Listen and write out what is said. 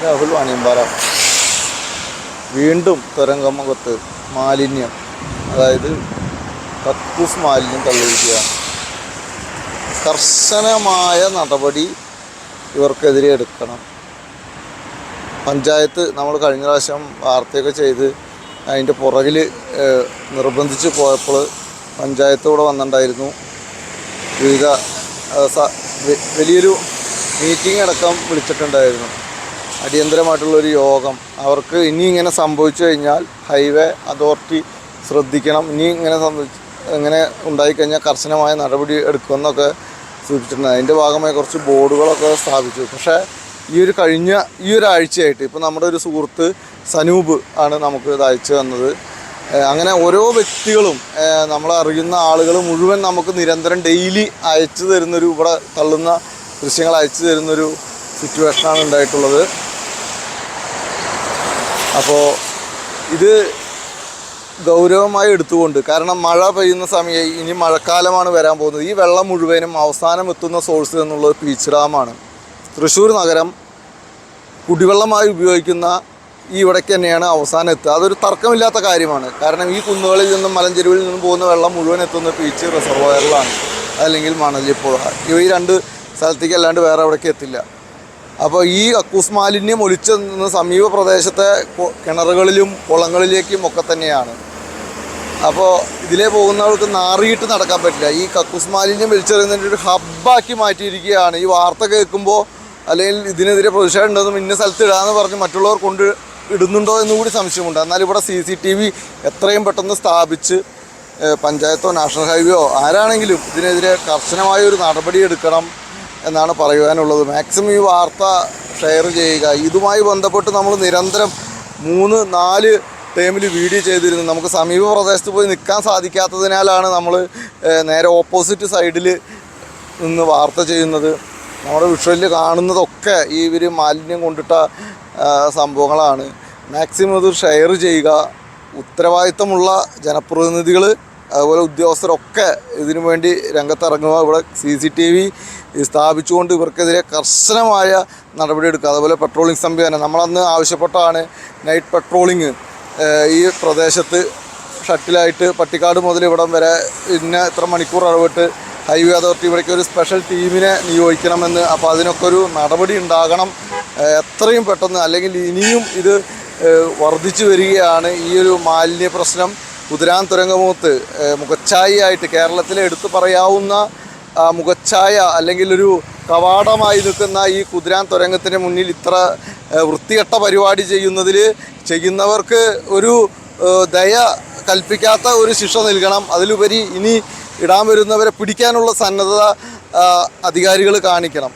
രാഹുൽ വാണിയമ്പാറ വീണ്ടും തുരങ്കമുഖത്ത് മാലിന്യം അതായത് കക്കൂസ് മാലിന്യം തള്ളിയിരിക്കുകയാണ് കർശനമായ നടപടി ഇവർക്കെതിരെ എടുക്കണം. പഞ്ചായത്ത് നമ്മൾ കഴിഞ്ഞ പ്രാവശ്യം വാർത്തയൊക്കെ ചെയ്ത് അതിന്റെ പുറകിൽ നിർബന്ധിച്ച് പോയപ്പോൾ പഞ്ചായത്ത് ഇവിടെ വന്നിട്ടുണ്ടായിരുന്നു. വിവിധ വലിയൊരു മീറ്റിംഗ് അടക്കം വിളിച്ചിട്ടുണ്ടായിരുന്നു. അടിയന്തരമായിട്ടുള്ളൊരു യോഗം. അവർക്ക് ഇനി ഇങ്ങനെ സംഭവിച്ചു കഴിഞ്ഞാൽ ഹൈവേ അതോറിറ്റി ശ്രദ്ധിക്കണം. ഇനി ഇങ്ങനെ സംഭവിച്ചു ഇങ്ങനെ ഉണ്ടായിക്കഴിഞ്ഞാൽ കർശനമായ നടപടി എടുക്കുമെന്നൊക്കെ സൂചിപ്പിച്ചിട്ടുണ്ട്. അതിന്റെ ഭാഗമായി കുറച്ച് ബോർഡുകളൊക്കെ സ്ഥാപിച്ചു. പക്ഷേ ഈ ഒരു കഴിഞ്ഞ ഈ ഒരു ആഴ്ചയായിട്ട് ഇപ്പോൾ നമ്മുടെ ഒരു സുഹൃത്ത് സനൂപ് ആണ് നമുക്ക് ഇത് അയച്ചു തന്നത്. അങ്ങനെ ഓരോ വ്യക്തികളും നമ്മളറിയുന്ന ആളുകൾ മുഴുവൻ നമുക്ക് നിരന്തരം ഡെയിലി അയച്ചു തരുന്നൊരു ഇവിടെ തള്ളുന്ന ദൃശ്യങ്ങൾ അയച്ചു തരുന്നൊരു സിറ്റുവേഷനാണ് ഉണ്ടായിട്ടുള്ളത്. അപ്പോൾ ഇത് ഗൗരവമായി എടുത്തുകൊണ്ട് കാരണം മഴ പെയ്യുന്ന സമയം ഇനി മഴക്കാലമാണ് വരാൻ പോകുന്നത്. ഈ വെള്ളം മുഴുവനും അവസാനം എത്തുന്ന സോഴ്സ് എന്നുള്ളത് പീച്ച് ഡാമാണ് തൃശ്ശൂർ നഗരം കുടിവെള്ളമായി ഉപയോഗിക്കുന്ന ഈ ഇവിടേക്ക് തന്നെയാണ് അവസാനം എത്തുക. അതൊരു തർക്കമില്ലാത്ത കാര്യമാണ്. കാരണം ഈ കുന്നുകളിൽ നിന്നും മലഞ്ചെരുവിൽ നിന്നും പോകുന്ന വെള്ളം മുഴുവൻ എത്തുന്ന പീച്ച് റിസർവയറിലാണ് അല്ലെങ്കിൽ മണലിപ്പുഴ ഇവ ഈ രണ്ട് സ്ഥലത്തേക്ക് അല്ലാണ്ട് വേറെ എവിടേക്ക് എത്തില്ല. അപ്പോൾ ഈ അക്കൂസ് മാലിന്യം ഒലിച്ചു നിന്ന് സമീപ പ്രദേശത്തെ കിണറുകളിലും കുളങ്ങളിലേക്കും ഒക്കെ തന്നെയാണ്. അപ്പോൾ ഇതിലേ പോകുന്നവർക്ക് നാറിയിട്ട് നടക്കാൻ പറ്റില്ല. ഈ കക്കൂസ് മാലിന്യം വലിച്ചെറിയുന്നതിന്റെ ഒരു ഹബ്ബാക്കി മാറ്റിയിരിക്കുകയാണ്. ഈ വാർത്ത കേൾക്കുമ്പോൾ അല്ലെങ്കിൽ ഇതിനെതിരെ പ്രതിഷേധം ഉണ്ടെന്നും ഇന്ന സ്ഥലത്ത് ഇടാന്ന് പറഞ്ഞ് മറ്റുള്ളവർ കൊണ്ട് ഇടുന്നുണ്ടോ എന്ന് കൂടി സംശയമുണ്ട്. എന്നാൽ ഇവിടെ സി സി ടി വി എത്രയും പെട്ടെന്ന് സ്ഥാപിച്ച് പഞ്ചായത്തോ നാഷണൽ ഹൈവേയോ ആരാണെങ്കിലും ഇതിനെതിരെ കർശനമായ ഒരു നടപടി എടുക്കണം. എന്നാണ് പറയുവാനുള്ളത്. മാക്സിമം ഈ വാർത്ത ഷെയർ ചെയ്യുക. ഇതുമായി ബന്ധപ്പെട്ട് നമ്മൾ നിരന്തരം മൂന്ന് നാല് ടൈമിൽ വീഡിയോ ചെയ്തിരുന്നു. നമുക്ക് സമീപ പ്രദേശത്ത് പോയി നിൽക്കാൻ സാധിക്കാത്തതിനാലാണ് നമ്മൾ നേരെ ഓപ്പോസിറ്റ് സൈഡിൽ നിന്ന് വാർത്ത ചെയ്യുന്നത്. നമ്മുടെ വിഷ്വലിൽ കാണുന്നതൊക്കെ ഈ ഇവർ മാലിന്യം കൊണ്ടിട്ട സംഭവങ്ങളാണ്. മാക്സിമം ഇത് ഷെയർ ചെയ്യുക. ഉത്തരവാദിത്തമുള്ള ജനപ്രതിനിധികൾ അതുപോലെ ഉദ്യോഗസ്ഥരൊക്കെ ഇതിനു വേണ്ടി രംഗത്തിറങ്ങുക. ഇവിടെ സി സി ടി വി സ്ഥാപിച്ചുകൊണ്ട് ഇവർക്കെതിരെ കർശനമായ നടപടിയെടുക്കുക. അതുപോലെ പെട്രോളിംഗ് സംവിധാനം. നമ്മളന്ന് ആവശ്യപ്പെട്ടാണ് നൈറ്റ് പെട്രോളിങ് ഈ പ്രദേശത്ത് ഷട്ടിലായിട്ട് പട്ടിക്കാട് മുതൽ ഇവിടം വരെ ഇന്ന ഇത്ര മണിക്കൂർ ഇടപെട്ട് ഹൈവേ അതോറിറ്റി ഇവിടേക്ക് ഒരു സ്പെഷ്യൽ ടീമിനെ നിയോഗിക്കണമെന്ന് അപ്പോൾ അതിനൊക്കെ ഒരു നടപടി ഉണ്ടാകണം. എത്രയും പെട്ടെന്ന് അല്ലെങ്കിൽ ഇനിയും ഇത് വർദ്ധിച്ചു വരികയാണ് ഈ ഒരു മാലിന്യ പ്രശ്നം. കുതിരാൻ തുരങ്കമുഖത്ത് മുഖച്ചായി ആയിട്ട് കേരളത്തിലെ എടുത്തു പറയാവുന്ന മുഖച്ഛായ അല്ലെങ്കിൽ ഒരു കവാടമായി നിൽക്കുന്ന ഈ കുതിരാൻ തുരങ്കത്തിന് മുന്നിൽ ഇത്ര വൃത്തികെട്ട പരിപാടി ചെയ്യുന്നതിൽ ചെയ്യുന്നവർക്ക് ഒരു ദയ കൽപ്പിക്കാത്ത ഒരു ശിക്ഷ നൽകണം. അതിലുപരി ഇനി ഇടാൻ വരുന്നവരെ പിടിക്കാനുള്ള സന്നദ്ധത അധികാരികൾ കാണിക്കണം.